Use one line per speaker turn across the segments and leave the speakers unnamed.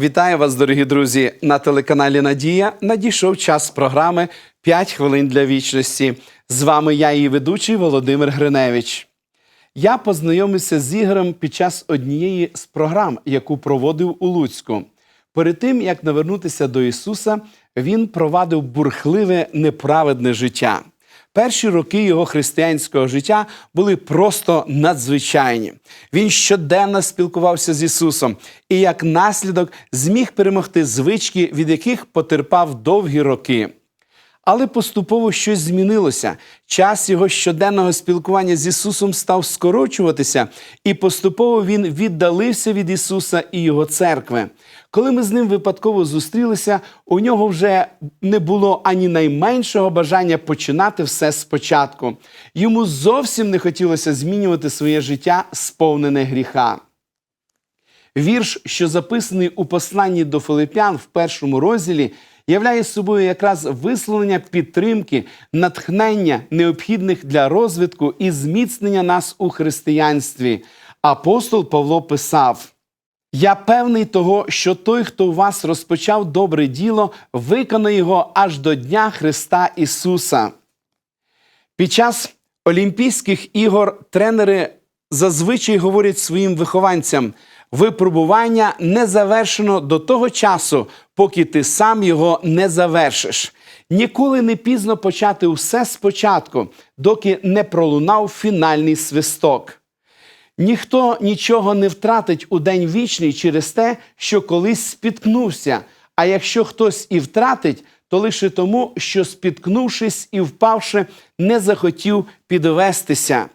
Вітаю вас, дорогі друзі! На телеканалі Надія надійшов час програми «5 хвилин для вічності. З вами я, її ведучий Володимир Гриневич. Я познайомився з Ігорем під час однієї з програм, яку проводив у Луцьку. Перед тим як навернутися до Ісуса, він провадив бурхливе неправедне життя. Перші роки його християнського життя були просто надзвичайні. Він щоденно спілкувався з Ісусом і, як наслідок, зміг перемогти звички, від яких потерпав довгі роки. Але поступово щось змінилося. Час його щоденного спілкування з Ісусом став скорочуватися, і поступово він віддалився від Ісуса і Його церкви. Коли ми з ним випадково зустрілися, у нього вже не було ані найменшого бажання починати все спочатку. Йому зовсім не хотілося змінювати своє життя, сповнене гріха. Вірш, що записаний у посланні до Филипян в першому розділі, являє собою якраз висловлення підтримки, натхнення, необхідних для розвитку і зміцнення нас у християнстві. Апостол Павло писав: Я певний того, що той, хто у вас розпочав добре діло, виконає його аж до Дня Христа Ісуса. Під час Олімпійських ігор тренери зазвичай говорять своїм вихованцям: випробування не завершено до того часу, поки ти сам його не завершиш. Ніколи не пізно почати усе спочатку, доки не пролунав фінальний свисток. Ніхто нічого не втратить у день вічний через те, що колись спіткнувся. А якщо хтось і втратить, то лише тому, що спіткнувшись і впавши, не захотів підвестися.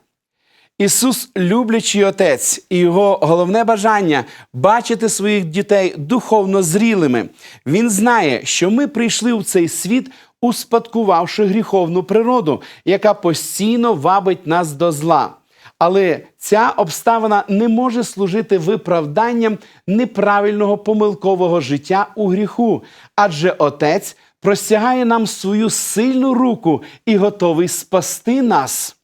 Ісус, люблячий Отець, і його головне бажання бачити своїх дітей духовно зрілими. Він знає, що ми прийшли у цей світ, успадкувавши гріховну природу, яка постійно вабить нас до зла. Але ця обставина не може служити виправданням неправильного помилкового життя у гріху, адже Отець простягає нам свою сильну руку і готовий спасти нас.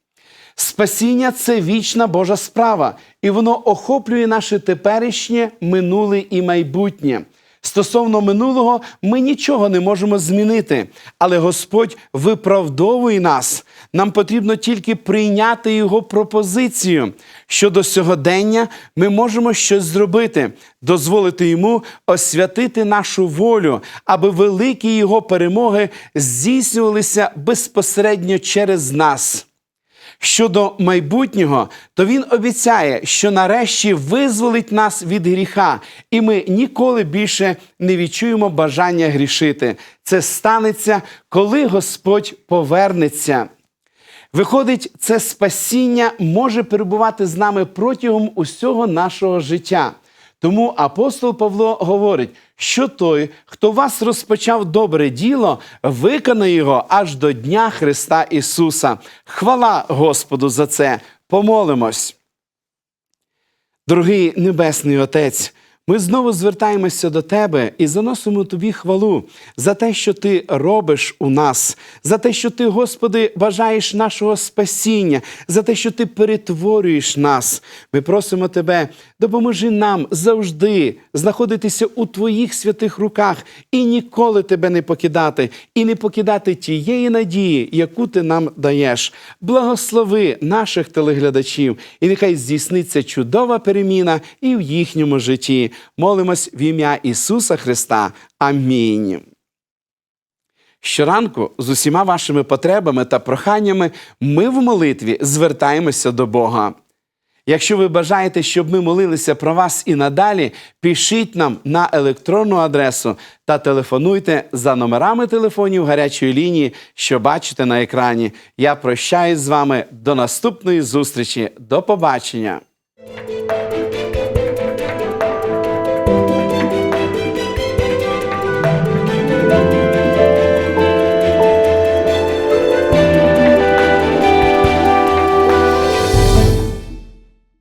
Спасіння це вічна Божа справа, і воно охоплює наше теперішнє, минуле і майбутнє. Стосовно минулого, ми нічого не можемо змінити, але Господь виправдовує нас. Нам потрібно тільки прийняти Його пропозицію. Щодо сьогодення, ми можемо щось зробити, дозволити йому освятити нашу волю, аби великі Його перемоги здійснювалися безпосередньо через нас. Щодо майбутнього, то він обіцяє, що нарешті визволить нас від гріха, і ми ніколи більше не відчуємо бажання грішити. Це станеться, коли Господь повернеться. Виходить, це спасіння може перебувати з нами протягом усього нашого життя. Тому апостол Павло говорить, що той, хто вас розпочав добре діло, виконає його аж до Дня Христа Ісуса. Хвала Господу за це. Помолимось. Дорогий Небесний Отець, ми знову звертаємося до Тебе і заносимо Тобі хвалу за те, що Ти робиш у нас, за те, що Ти, Господи, бажаєш нашого спасіння, за те, що Ти перетворюєш нас. Ми просимо Тебе, допоможи нам завжди знаходитися у Твоїх святих руках і ніколи Тебе не покидати, і не покидати тієї надії, яку Ти нам даєш. Благослови наших телеглядачів, і нехай здійсниться чудова переміна і в їхньому житті. Молимось в ім'я Ісуса Христа. Амінь. Щоранку з усіма вашими потребами та проханнями ми в молитві звертаємося до Бога. Якщо ви бажаєте, щоб ми молилися про вас і надалі, пишіть нам на електронну адресу та телефонуйте за номерами телефонів гарячої лінії, що бачите на екрані. Я прощаюсь з вами до наступної зустрічі. До побачення!